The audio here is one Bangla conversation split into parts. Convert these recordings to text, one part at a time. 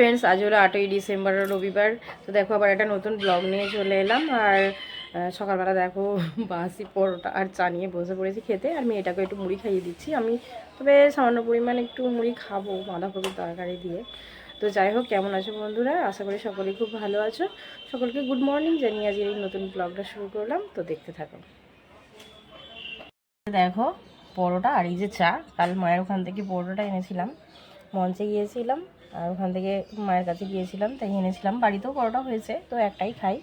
ফ্রেন্ডস আজ হলো আটই ডিসেম্বর, রবিবার। তো দেখো, আবার একটা নতুন ব্লগ নিয়ে চলে এলাম। আর সকালবেলা দেখো, বাসি পরোটা আর চা নিয়ে বসে পড়েছি খেতে। আর আমি মেয়েটাকে একটু মুড়ি খাইয়ে দিচ্ছি। আমি তবে সামান্য পরিমাণে একটু মুড়ি খাব বাঁধাকপির তরকারি দিয়ে। তো যাই হোক, কেমন আছো বন্ধুরা? আশা করি সকলেই খুব ভালো আছো। সকলকে গুড মর্নিং জানিয়ে আজকে এই নতুন ব্লগটা শুরু করলাম। তো দেখতে থাকো। দেখো, পরোটা আর এই যে চা। কাল মায়ের ওখান থেকে পরোটা এনেছিলাম। মঞ্চে গিয়েছিলাম। আর ওখান থেকে মায়ের কাছে গিয়েছিলাম, তাই এনেছিলাম। বাড়িতেও পরোটা হয়েছে, তো একটাই খাই।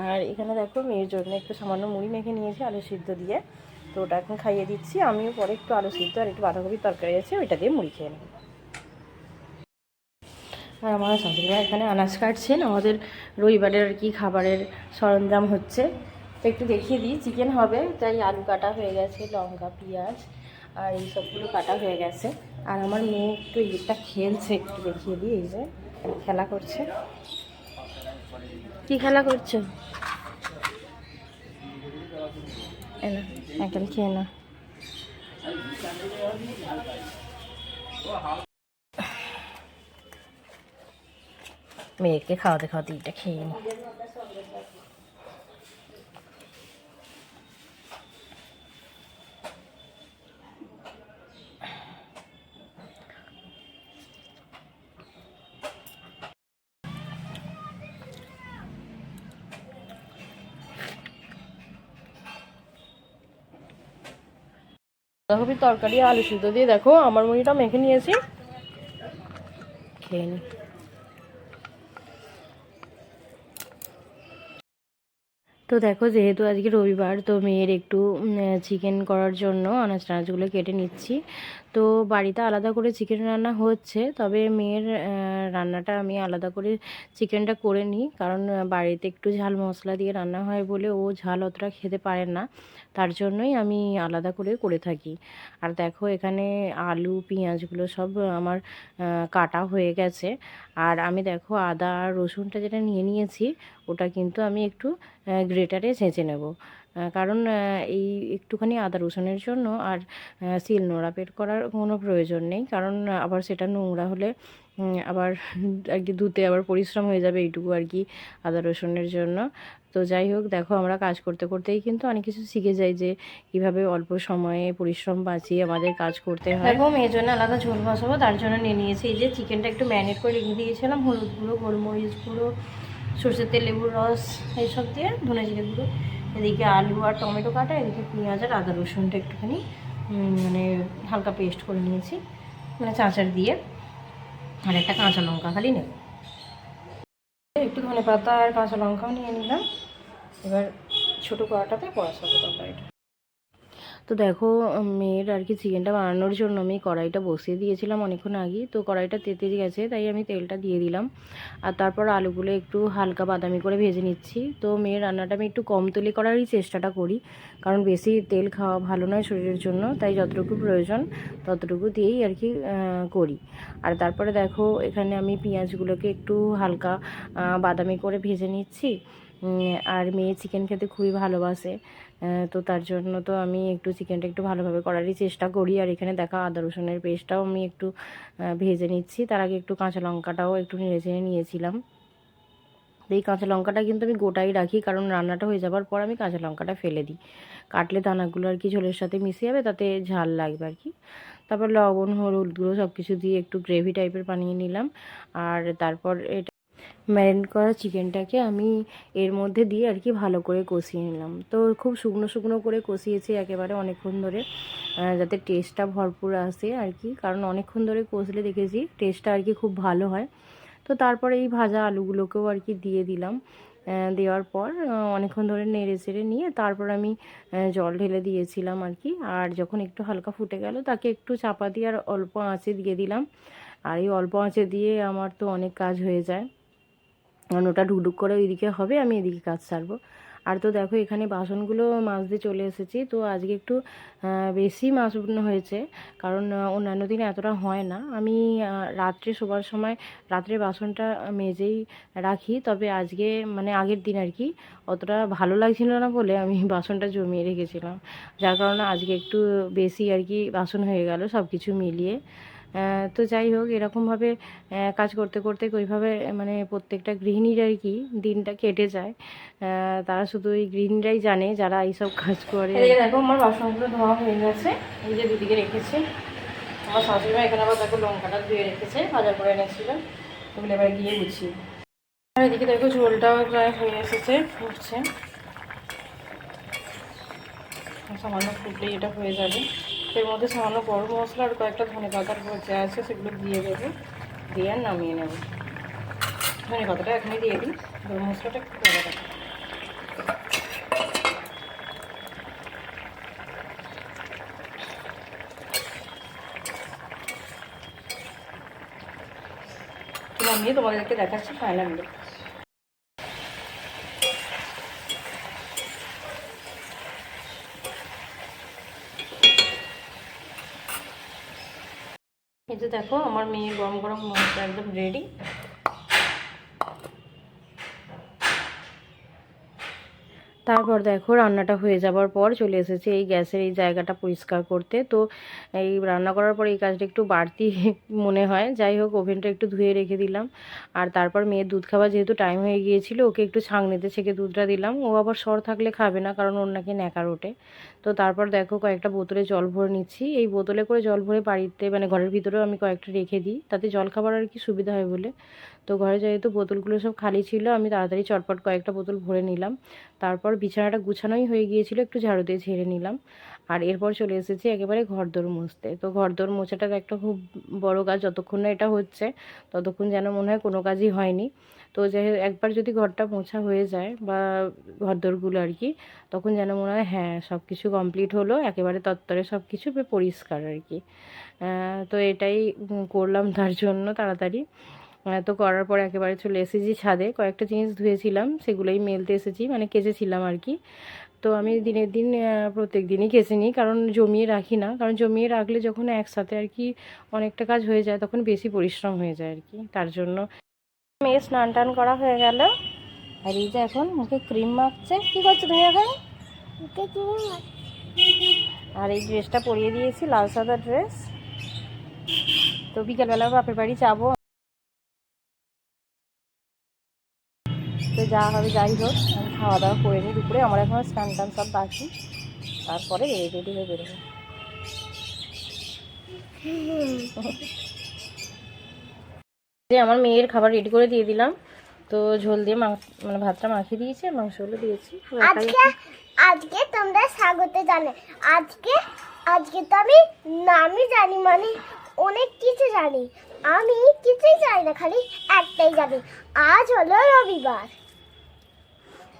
আর এখানে দেখো মেয়ের জন্য একটু সামান্য মুড়ি মেখে নিয়েছি, আলু সিদ্ধ দিয়ে। তো ওটা এখন খাইয়ে দিচ্ছি, আমিও পরে একটু আলু সিদ্ধ আর একটু বাঁধাকপির তরকারি আছে, ওইটা দিয়ে মুড়ি খেয়ে নেব। আর আমার শাশুড়িমা এখানে আনাজ কাটছেন, আমাদের রবিবারের আর কি খাবারের সরঞ্জাম হচ্ছে। তো একটু দেখিয়ে দিই, চিকেন হবে, তাই আলু কাটা হয়ে গেছে, লঙ্কা, পেঁয়াজ, আর এই সবগুলো কাটা হয়ে গেছে। আর আমার মেয়ে একটু ইটা খেলছে একটু দেখিয়ে দিই এই যে খেলা করছে। কি খেলা করছ? এ না একদম খেয়ে না মেয়েকে খাওয়াতে খাওয়াতে এটা খেয়ে নি। বাঁধাকপির তরকারি আলু সিদ্ধ দিয়ে দেখো, আমার মুড়িটা মেখে নিয়েছি। খেয়ে তো দেখো, যেহেতু আজকে রবিবার, তো মেয়ের একটু চিকেন করার জন্য আনাজ টানাজগুলো কেটে নিচ্ছি। তো বাড়িতে আলাদা করে চিকেন রান্না হচ্ছে, তবে মেয়ের রান্নাটা আমি আলাদা করে চিকেনটা করে নিই, কারণ বাড়িতে একটু ঝাল মশলা দিয়ে রান্না হয় বলে ও ঝাল অতটা খেতে পারে না। তার জন্যই আমি আলাদা করে করে থাকি। আর দেখো এখানে আলু, পেঁয়াজগুলো সব আমার কাটা হয়ে গেছে। আর আমি দেখো আদা আর রসুনটা যেটা নিয়ে নিয়েছি, ওটা কিন্তু আমি একটু গ্রেটারে ছেঁচে নেব। কারণ এই একটুখানি আদা রসুনের জন্য আর শিল নোড়া পেট করার কোনো প্রয়োজন নেই। কারণ আবার সেটা নোংরা হলে আবার আর কি ধুতে আবার পরিশ্রম হয়ে যাবে এইটুকু আর কি আদা রসুনের জন্য। তো যাই হোক, দেখো আমরা কাজ করতে করতেই কিন্তু অনেক কিছু শিখে যাই যে, কীভাবে অল্প সময়ে পরিশ্রম বাঁচিয়ে আমাদের কাজ করতে হয়। দেখো, মেয়ের জন্য আলাদা ঝোল বসাবো, তার জন্য নিয়ে নিয়েছি এই যে চিকেনটা একটু ম্যারিনেট করে রেখে দিয়েছিলাম। হলুদ গুঁড়ো, গোলমরিচ গুঁড়ো, সর্ষের তেল, লেবুর রস, এইসব দিয়ে ধনে জিরে গুঁড়ো। এদিকে আলু আর টমেটো কাটা, এদিকে পেঁয়াজ আর আদা রসুনটা একটুখানি মানে হালকা পেস্ট করে নিয়েছি মানে চাঁচার দিয়ে, আর একটা কাঁচা লঙ্কা খালি নেব। একটু ধনে পাতা আর কাঁচা লঙ্কাও নিয়ে নিলাম। এবার ছোটো কড়াটাতে পড়াশোনা তরকারিটা। তো দেখো মেয়ের আর কি চিকেনটা বানানোর জন্য আমি কড়াইটা বসিয়ে দিয়েছিলাম অনেকক্ষণ আগে। তো কড়াইটা তেতে গেছে, তাই আমি তেলটা দিয়ে দিলাম। আর তারপর আলুগুলো একটু হালকা বাদামি করে ভেজে নিচ্ছি। তো মেয়ের রান্নাটা আমি একটু কম তেলে করারই চেষ্টাটা করি, কারণ বেশি তেল খাওয়া ভালো নয় শরীরের জন্য, তাই যতটুকু প্রয়োজন ততটুকু দিয়েই আর কি করি। আর তারপরে দেখো, এখানে আমি পেঁয়াজগুলোকে একটু হালকা বাদামি করে ভেজে নিচ্ছি। আর মেয়ে চিকেন খেতে খুবই ভালোবাসে। তো তার জন্য তো আমি একটু চিকেনটা একটু ভালোভাবে করারই চেষ্টা করি। আর এখানে দেখা, আদা রসুনের পেস্টটাও আমি একটু ভেজে নিচ্ছি। তার আগে একটু কাঁচা লঙ্কাটাও একটু নেড়ে চেড়ে নিয়েছিলাম এই কাঁচা লঙ্কাটা কিন্তু আমি গোটাই রাখি, কারণ রান্নাটা হয়ে যাবার পর আমি কাঁচা লঙ্কাটা ফেলে দিই। কাটলে দানাগুলো আর কি ঝোলের সাথে মিশে যাবে, তাতে ঝাল লাগবে আর কি। তারপর লবণ, হলুদ গুঁড়ো সব কিছু দিয়ে একটু গ্রেভি টাইপের বানিয়ে নিলাম। আর তারপর এটা ম্যারিনেট করা চিকেনটাকে আমি এর মধ্যে দিয়ে আর কি ভালো করে কষিয়ে নিলাম। তো খুব শুকনো শুকনো করে কষিয়েছি একেবারে অনেকক্ষণ ধরে যাতে টেস্টটা ভরপুর আসে আর কি। কারণ অনেকক্ষণ ধরে কষলে দেখেছি টেস্টটা আর কি খুব ভালো হয়। তো তারপরে এই ভাজা আলুগুলোকেও আর কি দিয়ে দিলাম। দেওয়ার পর অনেকক্ষণ ধরে নেড়ে চেড়ে নিয়ে তারপর আমি জল ঢেলে দিয়েছিলাম আর কি। আর যখন একটু হালকা ফুটে গেল তাকে একটু চাপা দিয়ে আর অল্প আঁচে দিয়ে দিলাম। আর এই অল্প আঁচে দিয়ে আমার তো অনেক কাজ হয়ে যায়। কারণ ওটা ঢুকঢুক করে ওইদিকে হবে, আমি এদিকে কাজ সারবো। আর তো দেখো, এখানে বাসনগুলো মাজতে চলে এসেছি। তো আজকে একটু বেশি মাজনো হয়েছে, কারণ অন্যান্য দিন এতটা হয় না। আমি রাত্রে শোবার সময় রাত্রে বাসনটা মেজেই রাখি, তবে আজকে মানে আগের দিন আর কি, অতটা ভালো লাগছিল না বলে আমি বাসনটা জমিয়ে রেখেছিলাম। যার কারণে আজকে একটু বেশি আর কি বাসন হয়ে গেল সব কিছু মিলিয়ে। তো যাই হোক এরকমভাবে কাজ করতে করতে ওইভাবে মানে প্রত্যেকটা গৃহিণীর আর কি দিনটা কেটে যায়? তারা শুধু এই গৃহিণীরাই জানে যারা এইসব কাজ করে। দেখো, আমার বাসনগুলো ধোয়া হয়ে গেছে। এই যে দুদিকে রেখেছি। আমার শাশুড়ি এখানে আবার দেখো লঙ্কাটা ধুয়ে রেখেছে, বাজার করে এনেছিল। ওগুলো এবার গিয়ে গুছিয়ে আর এদিকে দেখো ঝোলটাও প্রায় হয়ে এসেছে, ফুটছে। সামান্য ফুটলেই এটা হয়ে যাবে। এর মধ্যে সামান্য গরম মশলা আর কয়েকটা ধনে পাতার ভজা আছে, সেগুলো দিয়ে দেবো। দিয়ে আর নামিয়ে নেব। ধনে পাতাটা এখনই দিয়ে দিই। গরম মশলাটা একটু রাখি নামিয়ে তোমাদেরকে দেখাচ্ছি ফাইনাল লুক এই যে দেখো আমার মেয়ে গরম গরম মশলা একদম রেডি তারপর দেখো রান্নাটা হয়ে যাবার পর চলে এসেছে। এই গ্যাসের এই জায়গাটা পরিষ্কার করতে। তো এই রান্না করার পর এই কাজটা একটু বাড়তি মনে হয়। যাই হোক, ওভেনটা একটু ধুয়ে রেখে দিলাম। আর তারপর মেয়ের দুধ খাওয়া যেহেতু টাইম হয়ে গিয়েছিল, ওকে একটু ছাঁকনিতে ছেঁকে দুধটা দিলাম। ও আবার সর থাকলে খাবে না, কারণ ওর নাকি ন্যাকার ওঠে। তো তারপর দেখো কয়েকটা বোতলে জল ভরে নিচ্ছি। এই বোতলে করে জল ভরে বাড়িতে মানে ঘরের ভিতরেও আমি কয়েকটা রেখে দিই। তাতে জল খাবার আর কি সুবিধা হয় বলে। তো ঘরে যেহেতু বোতলগুলো সব খালি ছিল, আমি তাড়াতাড়ি চটপট কয়েকটা বোতল ভরে নিলাম। তারপর বিছানাটা গুছানোই হয়ে গিয়েছিল, একটু ঝাড়ু দিয়ে ঝেড়ে নিলাম। আর এরপর চলে এসেছি একেবারে ঘরদোর মুছতে। তো ঘরদোর মোছাটা একটা খুব বড় কাজ, যতক্ষণ না এটা হচ্ছে, ততক্ষণ যেন মনে হয় কোনো কাজই হয়নি। তো যে একবার যদি ঘরটা মোছা হয়ে যায় বা ঘরদোরগুলো আর কি, তখন যেন মনে হয় হ্যাঁ সব কিছু কমপ্লিট হলো, একেবারে তত্তরে সব কিছু পরিষ্কার আর কি। তো এটাই করলাম তার জন্য তাড়াতাড়ি। তো করার পর একেবারে চলে এসেছি ছাদে। কয়েকটা জিনিস ধুয়েছিলাম সেগুলোই মেলতে এসেছি মানে কেচেছিলাম আর কি। তো আমি দিনের দিন প্রত্যেক দিনই কেচে নিই কারণ জমিয়ে রাখি না। কারণ জমিয়ে রাখলে যখন একসাথে আর কি অনেকটা কাজ হয়ে যায় তখন বেশি পরিশ্রম হয়ে যায় আর কি। তার জন্য মেয়ে স্নান টান করা হয়ে গেল। আর এই যে এখন মুখে ক্রিম মাখছে। কি করছ তুমি এখন? আর এই ড্রেসটা পরিয়ে দিয়েছি লাল সাদা ড্রেস। তো বিকেলবেলা বাপের বাড়ি যাব। যা হবে, যাই হোক খাওয়া দাওয়া করে নিই। দুপুরে আমার এখন স্নান টান সব বাকি। তারপরে রেডি রেডি হয়ে বেরোবো। যে আমার মেয়ের খাবার রেডি করে দিয়ে দিলাম, তো ঝোল দিয়ে মানে ভাতটা মাখিয়ে দিয়েছি আর মাংসগুলো দিয়েছি। আজকে তোমরা স্বাগত জানে। আজকে আজকে তো আমি নামই জানি মানে অনেক কিছু জানি। আমি কিছুই জানি না, খালি একটাই জানি। আজ হলো রবিবার।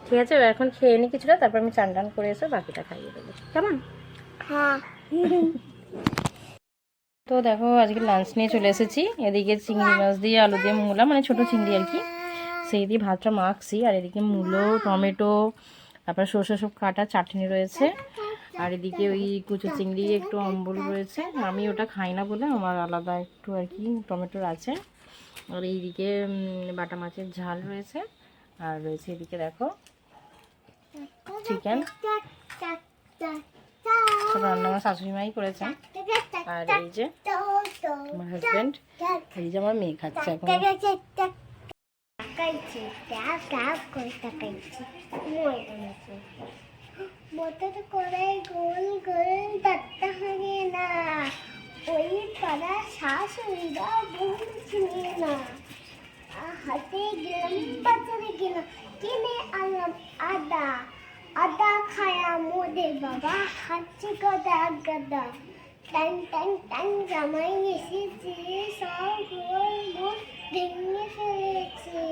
ঠিক আছে এখন খেয়ে নিই কিছুটা তারপর আমি চান টান করে এসে বাকিটা খাইয়ে দেবো। কেমন? হ্যাঁ। তো দেখো আজকে লাঞ্চ নিয়ে চলে এসেছি। এদিকে চিংড়ি মাছ দিয়ে আলু দিয়ে মূলা মানে ছোটো চিংড়ি আর কি। সেই দিয়ে ভাতটা মাখছি আর এদিকে মূলো টমেটো তারপর সর্ষে সব কাটা চাটনি রয়েছে। আর এদিকে ওই কুচো চিংড়ি একটু অম্বল রয়েছে। আমি ওটা খাই না বলে আমার আলাদা একটু আর কি টমেটোর আছে। আর এইদিকে বাটা মাছের ঝাল রয়েছে। আর রয়েছে এদিকে দেখো চিকেন। রান্না আমার শাশুড়ি মাই করেছেন আর এই যে আমার হাজব্যান্ড এই যে আমার মেয়ে খাচ্ছে এখন। করে গোল গোল না ওই পাড়া শাশুড়িরা বলছিল না হাতে গেলাম বাজারে গেলাম কিনে আনলাম আদা আদা খায়া মোদের বাবা খাচ্ছে গদা গদা টান টান টান জামাই এসেছে সব গোল গোল ভেঙে ফেলেছে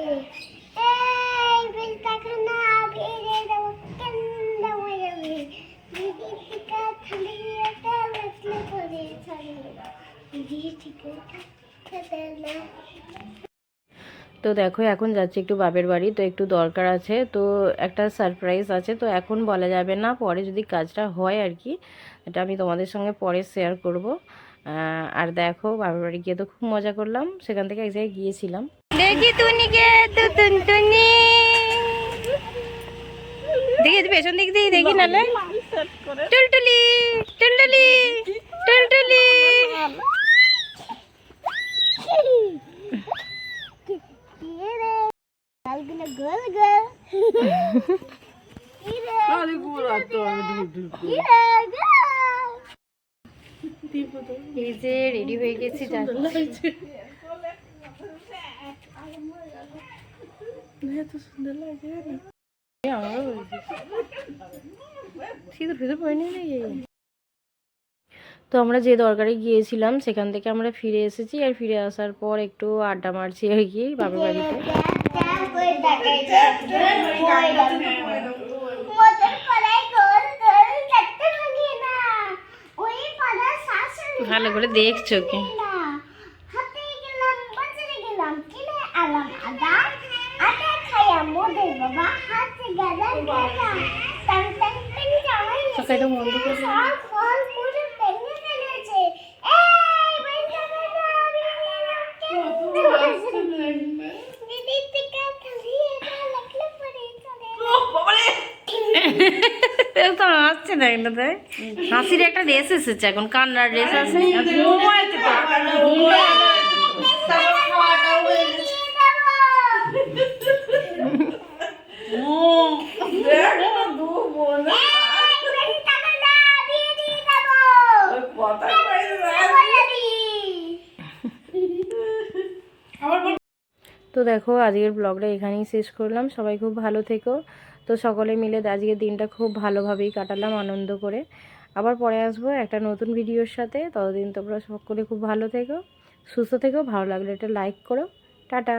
এই বেলটাখানা ভেঙে দেবো কেন দেবো যাবে দিদি টিকা থালি একটা বেসলে পরে ছাড়িয়ে দিদি টিকা খেতে না তো দেখো এখন যাচ্ছি একটু বাপের বাড়ি তো একটু দরকার আছে তো একটা সারপ্রাইজ আছে তো এখন বলা যাবে না পরে যদি কাজটা হয় আর কি এটা আমি তোমাদের সঙ্গে পরে শেয়ার করব আর দেখো বাপের বাড়ি গিয়ে তো খুব মজা করলাম সেখান থেকে এক জায়গায় গিয়েছিলাম দেখি তুনিকে তুনি দেখি পেছন দিক দিয়ে দেখি নালে টুলটুলি টুলটুলি টুলটুলি গোল গোল আমি এই যে রেডি হয়ে গেছি এত সুন্দর লাগে আমারও হয়েছে পড়েনি নাকি তো আমরা যে দরকারে গিয়েছিলাম সেখান থেকে আমরা ফিরে এসেছি আর ফিরে আসার পর একটু আড্ডা মারছি আর কি বাবার বাড়িতে। ভালো করে দেখছ কি বাবা হাতে গেলাম গেলাম টান টান টান জামাই বন্ধ করে দিলাম। সব ফল পুরো ভেঙে ফেলেছে এই বেঞ্চা বেঞ্চা দিদি টিকা খালি এটা লাগলে পরে চলে তো হাসছে না এটা তাই হাসির একটা রেস এসেছে এখন কান্নার রেস আছে তো দেখো, আজকের ব্লগটা এখানেই শেষ করলাম। সবাই খুব ভালো থেকো। তো সকলে মিলে আজকের দিনটা খুব ভালোভাবেই কাটালাম আনন্দ করে। আবার পরে আসব একটা নতুন ভিডিওর সাথে। ততদিন তোমরা সকলে খুব ভালো থেকো, সুস্থ থেকো। ভালো লাগলে একটা লাইক করো। টাটা!